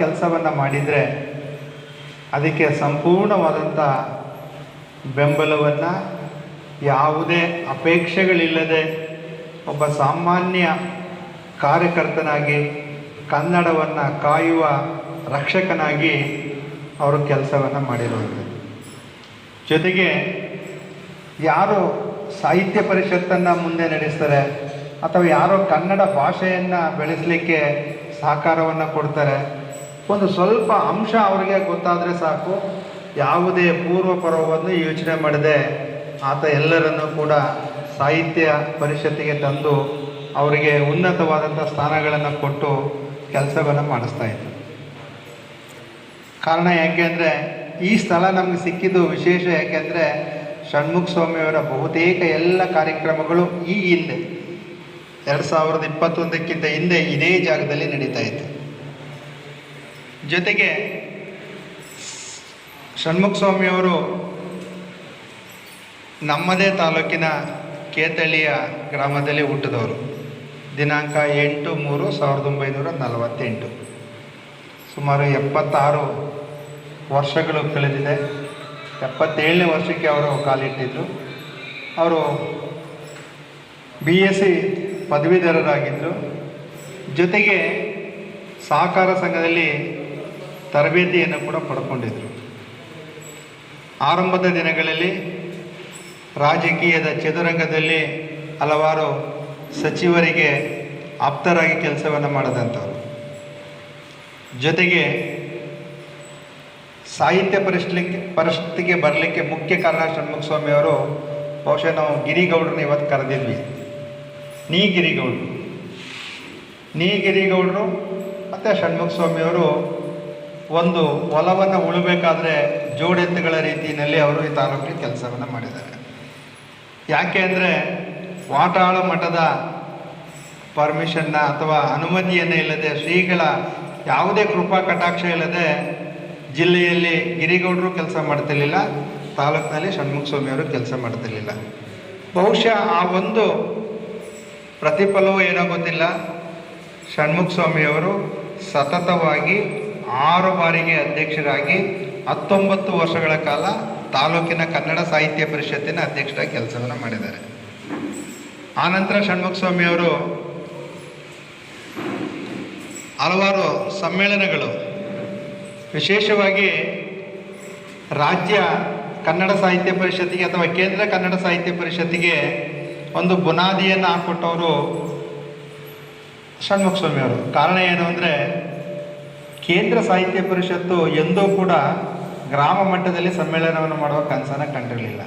ಕೆಲಸವನ್ನು ಮಾಡಿದರೆ ಅದಕ್ಕೆ ಸಂಪೂರ್ಣವಾದಂಥ ಬೆಂಬಲವನ್ನು, ಯಾವುದೇ ಅಪೇಕ್ಷೆಗಳಿಲ್ಲದೆ ಒಬ್ಬ ಸಾಮಾನ್ಯ ಕಾರ್ಯಕರ್ತನಾಗಿ ಕನ್ನಡವನ್ನು ಕಾಯುವ ರಕ್ಷಕನಾಗಿ ಅವರು ಕೆಲಸವನ್ನು ಮಾಡಿರುವಂಥದ್ದು ಜೊತೆಗೆ ಯಾರು ಸಾಹಿತ್ಯ ಪರಿಷತ್ತನ್ನು ಮುಂದೆ ನಡೆಸ್ತಾರೆ ಅಥವಾ ಯಾರೋ ಕನ್ನಡ ಭಾಷೆಯನ್ನು ಬೆಳೆಸಲಿಕ್ಕೆ ಸಹಕಾರವನ್ನು ಕೊಡ್ತಾರೆ. ಒಂದು ಸ್ವಲ್ಪ ಅಂಶ ಅವರಿಗೆ ಗೊತ್ತಾದರೆ ಸಾಕು. ಯಾವುದೇ ಪೂರ್ವಪರವನ್ನು ಯೋಚನೆ ಮಾಡದೆ ಆತ ಎಲ್ಲರನ್ನೂ ಕೂಡ ಸಾಹಿತ್ಯ ಪರಿಷತ್ತಿಗೆ ತಂದು ಅವರಿಗೆ ಉನ್ನತವಾದಂಥ ಸ್ಥಾನಗಳನ್ನು ಕೊಟ್ಟು ಕೆಲಸವನ್ನು ಮಾಡಿಸ್ತಾ ಇದ್ರು. ಕಾರಣ ಯಾಕೆಂದರೆ ಈ ಸ್ಥಳ ನಮಗೆ ಸಿಕ್ಕಿದ್ದು ವಿಶೇಷ ಯಾಕೆಂದರೆ ಷಣ್ಮುಖ ಸ್ವಾಮಿಯವರ ಬಹುತೇಕ ಎಲ್ಲ ಕಾರ್ಯಕ್ರಮಗಳು ಈ ಹಿಂದೆ, ಎರಡು ಸಾವಿರದ ಇಪ್ಪತ್ತೊಂದಕ್ಕಿಂತ ಹಿಂದೆ ಇದೇ ಜಾಗದಲ್ಲಿ ನಡೀತಾ ಇತ್ತು. ಜೊತೆಗೆ ಷಣ್ಮುಖ ಸ್ವಾಮಿಯವರು ನಮ್ಮದೇ ತಾಲೂಕಿನ ಕೇತಳ್ಳಿಯ ಗ್ರಾಮದಲ್ಲಿ ಹುಟ್ಟಿದವರು. ದಿನಾಂಕ ಎಂಟು ಮೂರು ಸಾವಿರದ ಒಂಬೈನೂರ ನಲವತ್ತೆಂಟು. ಸುಮಾರು ಎಪ್ಪತ್ತಾರು ವರ್ಷಗಳು ಕಳೆದಿದೆ. ಎಪ್ಪತ್ತೇಳನೇ ವರ್ಷಕ್ಕೆ ಅವರು ಕಾಲಿಟ್ಟಿದ್ದರು ಅವರು ಬಿ ಎಸ್ ಸಿ ಪದವೀಧರರಾಗಿದ್ದರು. ಜೊತೆಗೆ ಸಹಕಾರ ಸಂಘದಲ್ಲಿ ತರಬೇತಿಯನ್ನು ಕೂಡ ಪಡ್ಕೊಂಡಿದ್ರು. ಆರಂಭದ ದಿನಗಳಲ್ಲಿ ರಾಜಕೀಯದ ಚದುರಂಗದಲ್ಲಿ ಹಲವಾರು ಸಚಿವರಿಗೆ ಆಪ್ತರಾಗಿ ಕೆಲಸವನ್ನು ಮಾಡಿದಂಥವ್ರು. ಜೊತೆಗೆ ಸಾಹಿತ್ಯ ಪರಿಸ್ಥಿತಿಗೆ ಪರಿಸ್ಥಿತಿಗೆ ಬರಲಿಕ್ಕೆ ಮುಖ್ಯ ಕಾರಣ ಷಣ್ಮುಖ ಸ್ವಾಮಿಯವರು ಬಹುಶಃ ನಾವು ಗಿರಿಗೌಡ್ರನ್ನ ಇವತ್ತು ಕರೆದಿದ್ವಿ. ನೀ ಗಿರಿಗೌಡರು. ನೀ ಗಿರಿಗೌಡರು ಮತ್ತು ಷಣ್ಮುಖ ಸ್ವಾಮಿಯವರು ಒಂದು ಹೊಲವನ್ನು ಉಳಬೇಕಾದ್ರೆ ಜೋಡೆತ್ತುಗಳ ರೀತಿಯಲ್ಲಿ ಅವರು ಈ ತಾಲೂಕಿಗೆ ಕೆಲಸವನ್ನು ಮಾಡಿದ್ದಾರೆ. ಯಾಕೆ ಅಂದರೆ ವಾಟಾಳ ಮಠದ ಪರ್ಮಿಷನ್ನ ಅಥವಾ ಅನುಮತಿಯನ್ನು ಇಲ್ಲದೆ ಶ್ರೀಗಳ ಯಾವುದೇ ಕೃಪಾ ಕಟಾಕ್ಷ ಇಲ್ಲದೆ ಜಿಲ್ಲೆಯಲ್ಲಿ ಗಿರಿಗೌಡರು ಕೆಲಸ ಮಾಡ್ತಿರ್ಲಿಲ್ಲ, ತಾಲೂಕಿನಲ್ಲಿ ಷಣ್ಮುಖ ಸ್ವಾಮಿಯವರು ಕೆಲಸ ಮಾಡ್ತಿರ್ಲಿಲ್ಲ. ಬಹುಶಃ ಆ ಒಂದು ಪ್ರತಿಫಲವೂ ಏನೋ ಗೊತ್ತಿಲ್ಲ. ಷಣ್ಮುಖ ಸ್ವಾಮಿಯವರು ಸತತವಾಗಿ ಆರು ಬಾರಿಗೆ ಅಧ್ಯಕ್ಷರಾಗಿ, ಹತ್ತೊಂಬತ್ತು ವರ್ಷಗಳ ಕಾಲ ತಾಲೂಕಿನ ಕನ್ನಡ ಸಾಹಿತ್ಯ ಪರಿಷತ್ತಿನ ಅಧ್ಯಕ್ಷರಾಗಿ ಕೆಲಸವನ್ನು ಮಾಡಿದ್ದಾರೆ. ಆನಂತರ ಷಣ್ಮುಖ ಸ್ವಾಮಿಯವರು ಹಲವಾರು ಸಮ್ಮೇಳನಗಳು, ವಿಶೇಷವಾಗಿ ರಾಜ್ಯ ಕನ್ನಡ ಸಾಹಿತ್ಯ ಪರಿಷತ್ತಿಗೆ ಅಥವಾ ಕೇಂದ್ರ ಕನ್ನಡ ಸಾಹಿತ್ಯ ಪರಿಷತ್ತಿಗೆ ಒಂದು ಬುನಾದಿಯನ್ನು ಹಾಕ್ಕೊಟ್ಟವರು ಷಣ್ಮುಖ ಸ್ವಾಮಿಯವರು ಕಾರಣ ಏನು ಅಂದರೆ ಕೇಂದ್ರ ಸಾಹಿತ್ಯ ಪರಿಷತ್ತು ಎಂದೂ ಕೂಡ ಗ್ರಾಮ ಮಟ್ಟದಲ್ಲಿ ಸಮ್ಮೇಳನವನ್ನು ಮಾಡುವ ಕನಸನ್ನು ಕಂಡಿರಲಿಲ್ಲ.